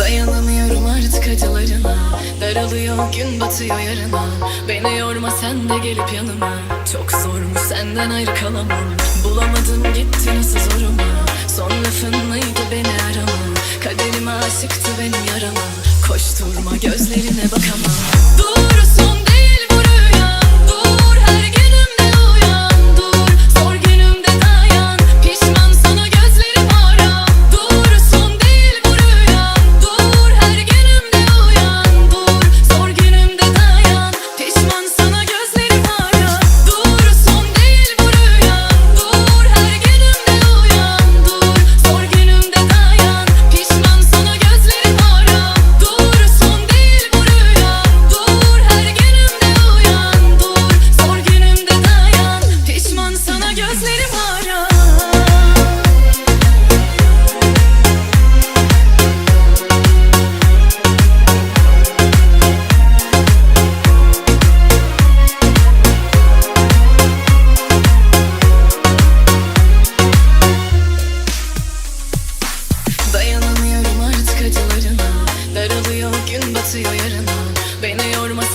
Dayanamıyorum artık acılarına. Daralıyor gün batıyor yarına. Beni yorma sen de gelip yanıma. Çok zormuş senden ayrı kalamam. Bulamadım gitti nasıl zoruma? Son lafın mıydı beni arama? Kaderime aşıktı benim yarama. Koşturma gözlerine bakamam. Dur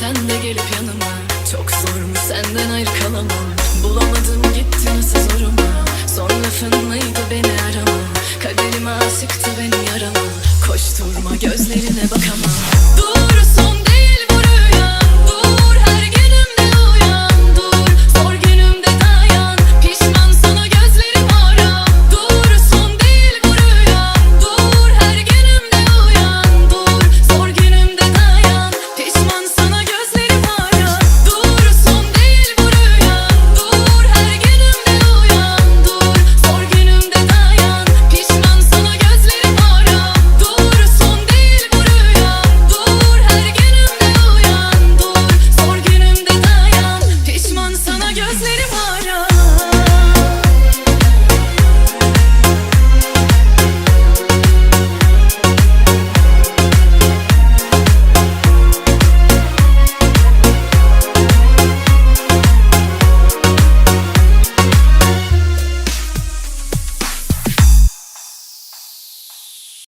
sen de gelip yanıma. Çok zormuş senden ayrı kalamam? Bulamadım gitti nasıl zoruma? Son lafın mıydı beni arama. Kaderime aşıktı benim yarama. Koşturma gözlerine bakamam. Dur son değil